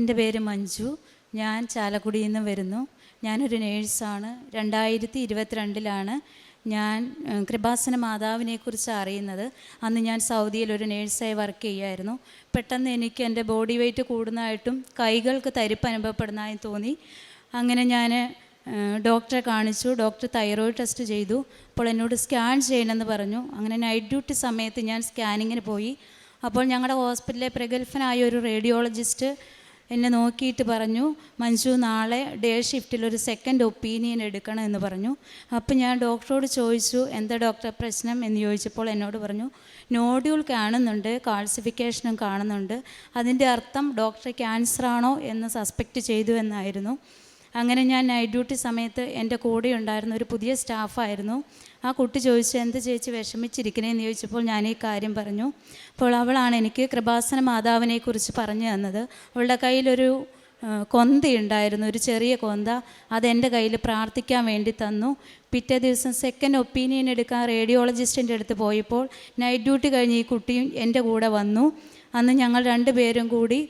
എന്റെ പേര് മഞ്ജു. ഞാൻ ചാലക്കുടിയിൽ നിന്ന് വരുന്നു. ഞാനൊരു നേഴ്സാണ്. രണ്ടായിരത്തി ഇരുപത്തിരണ്ടിലാണ് ഞാൻ കൃപാസന മാതാവിനെക്കുറിച്ച് അറിയുന്നത്. അന്ന് ഞാൻ സൗദിയിൽ ഒരു നേഴ്സായി വർക്ക് ചെയ്യുമായിരുന്നു പെട്ടെന്ന് എനിക്ക് എന്റെ ബോഡി വെയ്റ്റ് കൂടുന്നതായിട്ടും കൈകൾക്ക് തരിപ്പ് അനുഭവപ്പെടുന്നതായും തോന്നി. അങ്ങനെ ഞാൻ ഡോക്ടറെ കാണിച്ചു. ഡോക്ടർ തൈറോയിഡ് ടെസ്റ്റ് ചെയ്തു. അപ്പോൾ എന്നോട് സ്കാൻ ചെയ്യണമെന്ന് പറഞ്ഞു. അങ്ങനെ നൈറ്റ് ഡ്യൂട്ടി സമയത്ത് ഞാൻ സ്കാനിങ്ങിന് പോയി. അപ്പോൾ ഞങ്ങളുടെ ഹോസ്പിറ്റലിലെ പ്രഗത്ഭനായ ഒരു റേഡിയോളജിസ്റ്റ് എന്നെ നോക്കിയിട്ട് പറഞ്ഞു മഞ്ജു നാളെ ഡേ ഷിഫ്റ്റിൽ ഒരു സെക്കൻഡ് ഒപ്പീനിയൻ എടുക്കണം എന്ന് പറഞ്ഞു. അപ്പോൾ ഞാൻ ഡോക്ടറോട് ചോദിച്ചു എന്താ ഡോക്ടർ പ്രശ്നം? എന്ന് ചോദിച്ചപ്പോൾ എന്നോട് പറഞ്ഞു നോഡ്യൂൾ കാണുന്നുണ്ട് കാൾസിഫിക്കേഷനും കാണുന്നുണ്ട്. അതിന്റെ അർത്ഥം ഡോക്ടർ ക്യാൻസർ ആണോ എന്ന് സസ്പെക്റ്റ് ചെയ്തു എന്നായിരുന്നു. അങ്ങനെ ഞാൻ നൈറ്റ് ഡ്യൂട്ടി സമയത്ത് എന്റെ കൂടെ ഉണ്ടായിരുന്ന ഒരു പുതിയ സ്റ്റാഫായിരുന്നു ആ കുട്ടി ചോദിച്ചു എന്ത് ചേച്ചി വിഷമിച്ചിരിക്കണേന്ന് ചോദിച്ചപ്പോൾ ഞാൻ ഈ കാര്യം പറഞ്ഞു. അപ്പോൾ അവളാണ് എനിക്ക് കൃപാസന മാതാവിനെക്കുറിച്ച് പറഞ്ഞു തന്നത്. അവളുടെ കയ്യിലൊരു കൊന്തയുണ്ടായിരുന്നു ഒരു ചെറിയ കൊന്ത. അതെന്റെ കയ്യിൽ പ്രാർത്ഥിക്കാൻ വേണ്ടി തന്നു. പിറ്റേ ദിവസം സെക്കൻഡ് ഒപ്പീനിയൻ എടുക്കാൻ റേഡിയോളജിസ്റ്റിന്റെ അടുത്ത് പോയപ്പോൾ നൈറ്റ് ഡ്യൂട്ടി കഴിഞ്ഞ് ഈ കുട്ടിയും എന്റെ കൂടെ വന്നു. അന്ന് ഞങ്ങൾ രണ്ടുപേരും കൂടി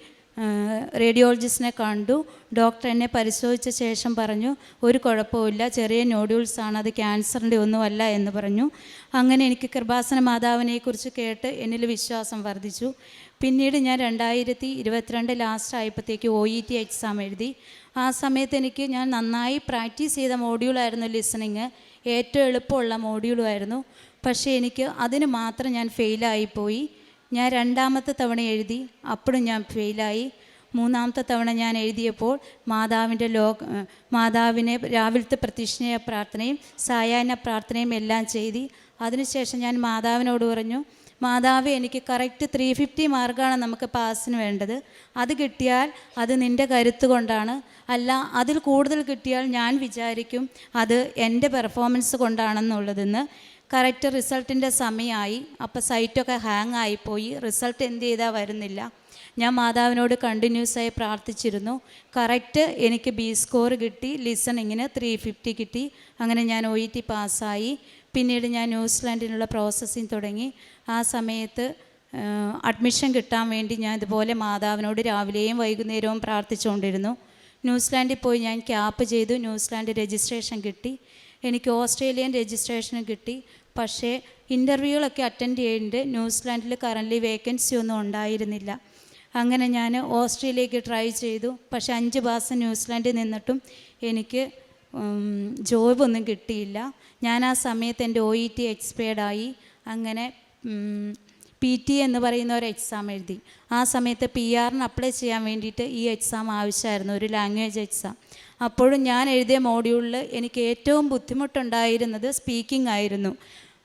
റേഡിയോളജിസ്റ്റിനെ കണ്ടു. ഡോക്ടർ എന്നെ പരിശോധിച്ച ശേഷം പറഞ്ഞു ഒരു കുഴപ്പമില്ല ചെറിയ നോഡ്യൂൾസ് ആണ് അത് ക്യാൻസറിന്റെ ഒന്നുമല്ല എന്ന് പറഞ്ഞു. അങ്ങനെ എനിക്ക് കൃപാസന മാതാവിനെക്കുറിച്ച് കേട്ട് എന്നിൽ വിശ്വാസം വർദ്ധിച്ചു. പിന്നീട് ഞാൻ രണ്ടായിരത്തി ഇരുപത്തിരണ്ട് ലാസ്റ്റ് ആയപ്പോഴത്തേക്ക് ഒ ഇ ടി എക്സാം എഴുതി. ആ സമയത്ത് എനിക്ക് ഞാൻ നന്നായി പ്രാക്ടീസ് ചെയ്ത മോഡ്യൂളായിരുന്നു ലിസണിങ് ഏറ്റവും എളുപ്പമുള്ള മോഡ്യൂളുമായിരുന്നു പക്ഷേ എനിക്ക് അതിന് മാത്രം ഞാൻ ഫെയിലായിപ്പോയി ഞാൻ രണ്ടാമത്തെ തവണ എഴുതി അപ്പോഴും ഞാൻ ഫെയിലായി. മൂന്നാമത്തെ തവണ ഞാൻ എഴുതിയപ്പോൾ മാതാവിന്റെ ഏഹ് മാതാവിനെ രാവിലത്തെ പ്രതിഷ്ഠയ പ്രാർത്ഥനയും സായാഹ്ന പ്രാർത്ഥനയും എല്ലാം ചെയ്തി. അതിനുശേഷം ഞാൻ മാതാവിനോട് പറഞ്ഞു മാതാവ് എനിക്ക് കറക്റ്റ് ത്രീ ഫിഫ്റ്റി മാർക്കാണ് നമുക്ക് പാസ്സിന് വേണ്ടത്. അത് കിട്ടിയാൽ അത് നിന്റെ കരുത്ത് കൊണ്ടാണ്. അല്ല അതിൽ കൂടുതൽ കിട്ടിയാൽ ഞാൻ വിചാരിക്കും അത് എന്റെ പെർഫോമൻസ് കൊണ്ടാണെന്നുള്ളതെന്ന്. കറക്റ്റ് റിസൾട്ടിന്റെ സമയമായി അപ്പോൾ സൈറ്റൊക്കെ ഹാങ് ആയിപ്പോയി. റിസൾട്ട് എന്ത് ചെയ്താൽ വരുന്നില്ല. ഞാൻ മാതാവിനോട് കണ്ടിന്യൂസ് ആയി പ്രാർത്ഥിച്ചിരുന്നു. കറക്റ്റ് എനിക്ക് ബി സ്കോർ കിട്ടി. ലിസണിങ്ങിന് ത്രീ ഫിഫ്റ്റി കിട്ടി. അങ്ങനെ ഞാൻ ഒ ഇ ടി പാസ്സായി. പിന്നീട് ഞാൻ ന്യൂസിലാൻഡിനുള്ള പ്രോസസ്സിങ് തുടങ്ങി. ആ സമയത്ത് അഡ്മിഷൻ കിട്ടാൻ വേണ്ടി ഞാൻ ഇതുപോലെ മാതാവിനോട് രാവിലെയും വൈകുന്നേരവും പ്രാർത്ഥിച്ചുകൊണ്ടിരുന്നു. ന്യൂസിലാൻഡിൽ പോയി ഞാൻ ക്യാപ്പ് ചെയ്തു. ന്യൂസിലാൻഡ് രജിസ്ട്രേഷൻ കിട്ടി. എനിക്ക് ഓസ്ട്രേലിയൻ രജിസ്ട്രേഷനും കിട്ടി. പക്ഷേ ഇന്റർവ്യൂകളൊക്കെ അറ്റൻഡ് ചെയ്യുന്നുണ്ട് ന്യൂസിലാൻഡിൽ കറന്റ് വേക്കൻസി ഒന്നും ഉണ്ടായിരുന്നില്ല. അങ്ങനെ ഞാൻ ഓസ്ട്രേലിയക്ക് ട്രൈ ചെയ്തു. പക്ഷേ അഞ്ച് മാസം ന്യൂസിലാൻഡിൽ നിന്നിട്ടും എനിക്ക് ജോബൊന്നും കിട്ടിയില്ല. ഞാൻ ആ സമയത്ത് എന്റെ ഒ ഇ ടി എക്സ്പയർഡായി. അങ്ങനെ പി ടി എന്ന് പറയുന്ന ഒരു എക്സാം എഴുതി. ആ സമയത്ത് പി ആറിന് അപ്ലൈ ചെയ്യാൻ വേണ്ടിയിട്ട് ഈ എക്സാം ആവശ്യമായിരുന്നു ഒരു ലാംഗ്വേജ് എക്സാം അപ്പോഴും ഞാൻ എഴുതിയ മോഡ്യൂളിൽ എനിക്ക് ഏറ്റവും ബുദ്ധിമുട്ടുണ്ടായിരുന്നത് സ്പീക്കിംഗ് ആയിരുന്നു.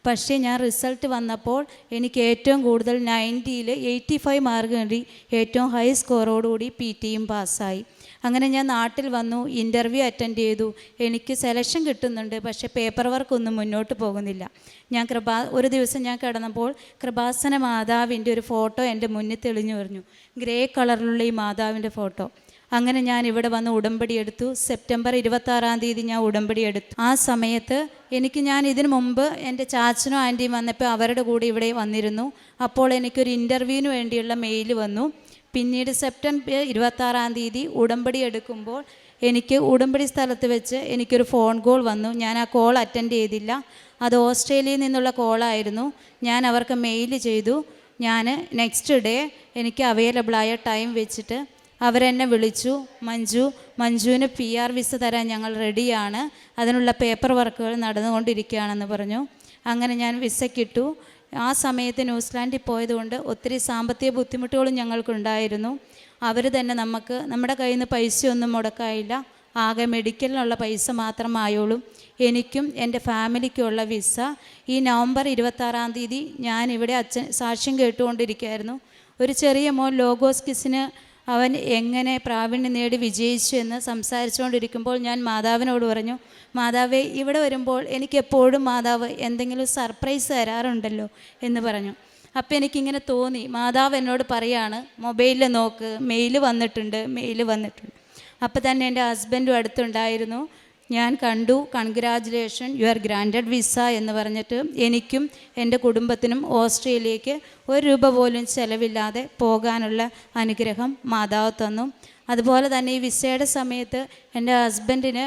പക്ഷേ ഞാൻ റിസൾട്ട് വന്നപ്പോൾ എനിക്ക് ഏറ്റവും കൂടുതൽ നയന്റിയിൽ എയ്റ്റി ഫൈവ് മാർക്ക് കണ്ടി ഏറ്റവും ഹൈ സ്കോറോടുകൂടി പി ടിയും പാസ്സായി. അങ്ങനെ ഞാൻ നാട്ടിൽ വന്നു ഇന്റർവ്യൂ അറ്റൻഡ് ചെയ്തു. എനിക്ക് സെലക്ഷൻ കിട്ടുന്നുണ്ട് പക്ഷേ പേപ്പർ വർക്കൊന്നും മുന്നോട്ട് പോകുന്നില്ല. ഞാൻ കൃപാ ഒരു ദിവസം ഞാൻ കിടന്നപ്പോൾ കൃപാസന മാതാവിന്റെ ഒരു ഫോട്ടോ എന്റെ മുന്നിൽ തെളിഞ്ഞു പറഞ്ഞു. ഗ്രേ കളറിലുള്ള ഈ മാതാവിന്റെ ഫോട്ടോ അങ്ങനെ ഞാൻ ഇവിടെ വന്ന് ഉടമ്പടി എടുത്തു. സെപ്റ്റംബർ ഇരുപത്താറാം തീയതി ഞാൻ ഉടമ്പടി എടുത്തു. ആ സമയത്ത് എനിക്ക് ഞാൻ ഇതിനു മുമ്പ് എന്റെ ചാച്ചനും ആന്റിയും വന്നപ്പോൾ അവരുടെ കൂടെ ഇവിടെ വന്നിരുന്നു. അപ്പോൾ എനിക്കൊരു ഇന്റർവ്യൂവിന് വേണ്ടിയുള്ള മെയിൽ വന്നു. പിന്നീട് സെപ്റ്റംബർ ഇരുപത്താറാം തീയതി ഉടമ്പടി എടുക്കുമ്പോൾ എനിക്ക് ഉടമ്പടി സ്ഥലത്ത് വെച്ച് എനിക്കൊരു ഫോൺ കോൾ വന്നു. ഞാൻ ആ കോൾ അറ്റൻഡ് ചെയ്തില്ല. അത് ഓസ്ട്രേലിയയിൽ നിന്നുള്ള കോളായിരുന്നു ഞാൻ അവർക്ക് മെയിൽ ചെയ്തു. ഞാൻ നെക്സ്റ്റ് ഡേ എനിക്ക് അവൈലബിളായ ടൈം വെച്ചിട്ട് അവരെന്നെ വിളിച്ചു മഞ്ജു മഞ്ജുവിന് പി ആർ വിസ തരാൻ ഞങ്ങൾ റെഡിയാണ് അതിനുള്ള പേപ്പർ വർക്കുകൾ നടന്നുകൊണ്ടിരിക്കുകയാണെന്ന് പറഞ്ഞു. അങ്ങനെ ഞാൻ വിസയ്ക്കിട്ടു ആ സമയത്ത് ന്യൂസിലാൻഡിൽ പോയതുകൊണ്ട് ഒത്തിരി സാമ്പത്തിക ബുദ്ധിമുട്ടുകളും ഞങ്ങൾക്കുണ്ടായിരുന്നു. അവർ തന്നെ നമുക്ക് നമ്മുടെ കയ്യിൽ നിന്ന് പൈസയൊന്നും മുടക്കായില്ല ആകെ മെഡിക്കലിനുള്ള പൈസ മാത്രമായോളും എനിക്കും എന്റെ ഫാമിലിക്കുമുള്ള വിസ ഈ നവംബർ ഇരുപത്താറാം തീയതി ഞാൻ ഇവിടെ അച്ഛൻ സാക്ഷ്യം കേട്ടുകൊണ്ടിരിക്കുകയായിരുന്നു. ഒരു ചെറിയ മോൻ ലോഗോസ് കിസിന് അവൻ എങ്ങനെ പ്രാവീണ്യം നേടി വിജയിച്ചു എന്ന് സംസാരിച്ചുകൊണ്ടിരിക്കുമ്പോൾ ഞാൻ മാതാവിനോട് പറഞ്ഞു മാതാവേ ഇവിടെ വരുമ്പോൾ എനിക്കെപ്പോഴും മാതാവ് എന്തെങ്കിലും സർപ്രൈസ് തരാറുണ്ടല്ലോ എന്ന് പറഞ്ഞു. അപ്പോൾ എനിക്കിങ്ങനെ തോന്നി മാതാവ് എന്നോട് പറയാണ് മൊബൈലിൽ നോക്ക് മെയിൽ വന്നിട്ടുണ്ട് മെയിൽ വന്നിട്ടുണ്ട്. അപ്പോൾ തന്നെ എന്റെ ഹസ്ബൻഡും അടുത്തുണ്ടായിരുന്നു. ഞാൻ കണ്ടു congratulation you are granted visa എന്ന് പറഞ്ഞിട്ട് എനിക്കും എന്റെ കുടുംബത്തിനും ഓസ്ട്രേലിയയ്ക്ക് ഒരു രൂപ പോലും ചിലവില്ലാതെ പോകാനുള്ള അനുഗ്രഹം മാതാവ് തന്നു. അതുപോലെ തന്നെ ഈ വിസയുടെ സമയത്ത് എന്റെ ഹസ്ബൻഡിന്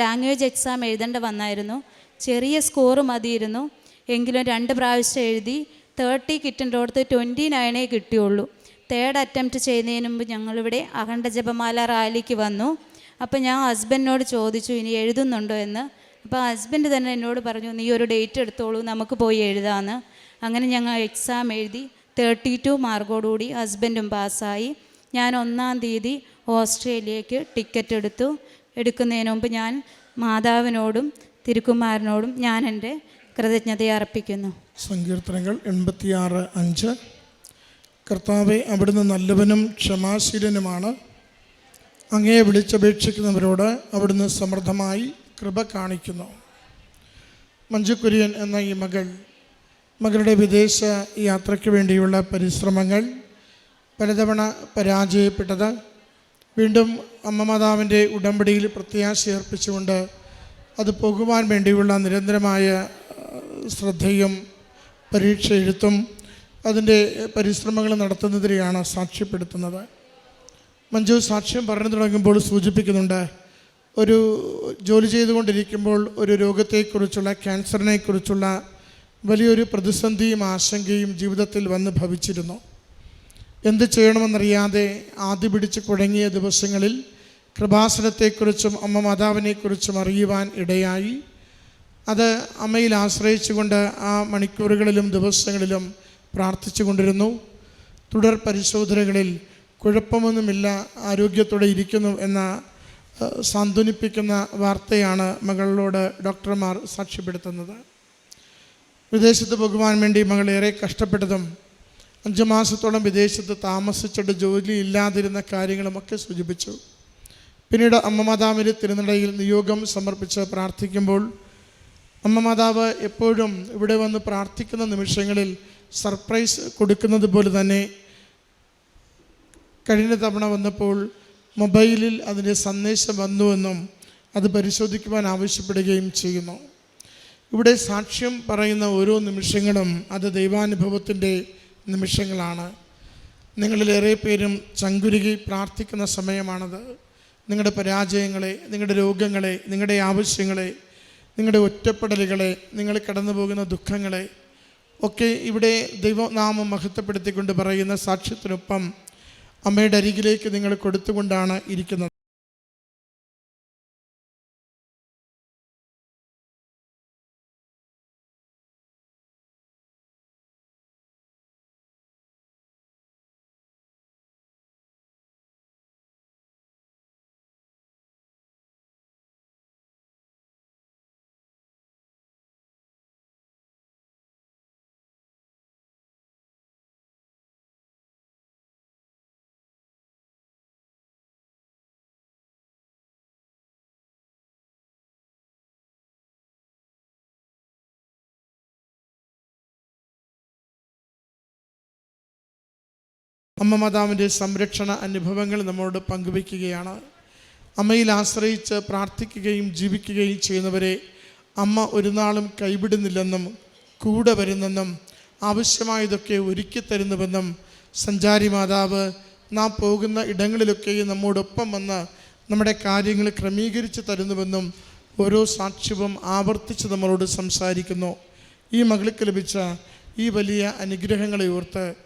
ലാംഗ്വേജ് എക്സാം എഴുതേണ്ട വന്നായിരുന്നു. ചെറിയ സ്കോർ മതിയിരുന്നു. എങ്കിലും രണ്ട് പ്രാവശ്യം എഴുതി തേർട്ടി കിട്ടേണ്ട അടുത്ത് ട്വന്റി നയനേ കിട്ടിയുള്ളൂ. തേർഡ് അറ്റംപ്റ്റ് ചെയ്യുന്നതിന് മുമ്പ് ഞങ്ങളിവിടെ അഖണ്ഡ ജപമാല റാലിക്ക് വന്നു. അപ്പോൾ ഞാൻ ഹസ്ബൻഡിനോട് ചോദിച്ചു ഇനി എഴുതുന്നുണ്ടോ എന്ന്? അപ്പോൾ ഹസ്ബൻഡ് തന്നെ എന്നോട് പറഞ്ഞു നീ ഒരു ഡേറ്റ് എടുത്തോളൂ നമുക്ക് പോയി എഴുതാമെന്ന് അങ്ങനെ ഞങ്ങൾ എക്സാം എഴുതി തേർട്ടി ടു മാർക്കോടുകൂടി ഹസ്ബൻഡും പാസ്സായി. ഞാൻ ഒന്നാം തീയതി ഓസ്ട്രേലിയക്ക് ടിക്കറ്റ് എടുത്തു. എടുക്കുന്നതിന് മുമ്പ് ഞാൻ മാതാവിനോടും തിരുക്കുമാരനോടും ഞാൻ എന്റെ കൃതജ്ഞതയെ അർപ്പിക്കുന്നു. സങ്കീർത്തനങ്ങൾ എൺപത്തിയാറ് അഞ്ച്. കർത്താവെ അവിടുന്ന് നല്ലവനും ക്ഷമാശീലനുമാണ്. അങ്ങയെ വിളിച്ചപേക്ഷിക്കുന്നവരോട് അവിടുന്ന് സമൃദ്ധമായി കൃപ കാണിക്കുന്നു. മഞ്ജുക്കുര്യൻ എന്ന ഈ മകൾ മകളുടെ വിദേശ യാത്രയ്ക്ക് വേണ്ടിയുള്ള പരിശ്രമങ്ങൾ പലതവണ പരാജയപ്പെട്ടത് വീണ്ടും അമ്മ മാതാവിന്റെ ഉടമ്പടിയിൽ പ്രത്യാശ അർപ്പിച്ചുകൊണ്ട് അത് പോകുവാൻ വേണ്ടിയുള്ള നിരന്തരമായ ശ്രദ്ധയും പരീക്ഷ എഴുത്തും അതിന്റെ പരിശ്രമങ്ങൾ നടത്തുന്നതിനെയാണ് സാക്ഷ്യപ്പെടുത്തുന്നത്. മഞ്ജു സാക്ഷ്യം പറഞ്ഞു തുടങ്ങുമ്പോൾ സൂചിപ്പിക്കുന്നുണ്ട് ഒരു ജോലി ചെയ്തുകൊണ്ടിരിക്കുമ്പോൾ ഒരു രോഗത്തെക്കുറിച്ചുള്ള ക്യാൻസറിനെക്കുറിച്ചുള്ള വലിയൊരു പ്രതിസന്ധിയും ആശങ്കയും ജീവിതത്തിൽ വന്ന് ഭവിച്ചിരുന്നു. എന്ത് ചെയ്യണമെന്നറിയാതെ ആദ്യ പിടിച്ച് കുഴങ്ങിയ ദിവസങ്ങളിൽ കൃപാസനത്തെക്കുറിച്ചും അമ്മ മാതാവിനെക്കുറിച്ചും അറിയുവാൻ ഇടയായി. അത് അമ്മയിൽ ആശ്രയിച്ചുകൊണ്ട് ആ മണിക്കൂറുകളിലും ദിവസങ്ങളിലും പ്രാർത്ഥിച്ചു കൊണ്ടിരുന്നു തുടർ പരിശോധനകളിൽ കുഴപ്പമൊന്നുമില്ല ആരോഗ്യത്തോടെ ഇരിക്കുന്നു എന്ന സാന്ത്വനിപ്പിക്കുന്ന വാർത്തയാണ് മകളിലൂടെ ഡോക്ടർമാർ സാക്ഷ്യപ്പെടുത്തുന്നത്. വിദേശത്ത് പോകുവാൻ വേണ്ടി മകൾ ഏറെ കഷ്ടപ്പെട്ടതും അഞ്ച് മാസത്തോളം വിദേശത്ത് താമസിച്ചിട്ട് ജോലി ഇല്ലാതിരുന്ന കാര്യങ്ങളുമൊക്കെ സൂചിപ്പിച്ചു. പിന്നീട് അമ്മ മാതാവിന്റെ തിരുനടയിൽ നിയോഗം സമർപ്പിച്ച് പ്രാർത്ഥിക്കുമ്പോൾ അമ്മ മാതാവ് എപ്പോഴും ഇവിടെ വന്ന് പ്രാർത്ഥിക്കുന്ന നിമിഷങ്ങളിൽ സർപ്രൈസ് കൊടുക്കുന്നത് പോലെ തന്നെ കഴിഞ്ഞ തവണ വന്നപ്പോൾ മൊബൈലിൽ അതിന്റെ സന്ദേശം വന്നുവെന്നും അത് പരിശോധിക്കുവാൻ ആവശ്യപ്പെടുകയും ചെയ്യുന്നു. ഇവിടെ സാക്ഷ്യം പറയുന്ന ഓരോ നിമിഷങ്ങളും അത് ദൈവാനുഭവത്തിന്റെ നിമിഷങ്ങളാണ്. നിങ്ങളിലേറെ പേരും ചങ്കുരുകി പ്രാർത്ഥിക്കുന്ന സമയമാണത്. നിങ്ങളുടെ പരാജയങ്ങളെ നിങ്ങളുടെ രോഗങ്ങളെ നിങ്ങളുടെ ആവശ്യങ്ങളെ നിങ്ങളുടെ ഒറ്റപ്പെടലുകളെ നിങ്ങൾ കടന്നു പോകുന്ന ദുഃഖങ്ങളെ ഒക്കെ ഇവിടെ ദൈവനാമം മഹത്വപ്പെടുത്തിക്കൊണ്ട് പറയുന്ന സാക്ഷ്യത്തിനൊപ്പം അമ്മയുടെ അരികിലേക്ക് നിങ്ങൾ കൊടുത്തുകൊണ്ടാണ് ഇരിക്കുന്നത്. അമ്മ മാതാവിന്റെ സംരക്ഷണ അനുഭവങ്ങൾ നമ്മോട് പങ്കുവയ്ക്കുകയാണ്. അമ്മയിൽ ആശ്രയിച്ച് പ്രാർത്ഥിക്കുകയും ജീവിക്കുകയും ചെയ്യുന്നവരെ അമ്മ ഒരു നാളും കൈവിടുന്നില്ലെന്നും കൂടെ വരുന്നെന്നും ആവശ്യമായതൊക്കെ ഒരുക്കി തരുന്നുവെന്നും സഞ്ചാരി മാതാവ് നാം പോകുന്ന ഇടങ്ങളിലൊക്കെയും നമ്മോടൊപ്പം വന്ന് നമ്മുടെ കാര്യങ്ങൾ ക്രമീകരിച്ച് തരുന്നുവെന്നും ഓരോ സാക്ഷ്യവും ആവർത്തിച്ച് നമ്മളോട് സംസാരിക്കുന്നു. ഈ മകൾക്ക് ലഭിച്ച ഈ വലിയ അനുഗ്രഹങ്ങളെ ഓർത്ത്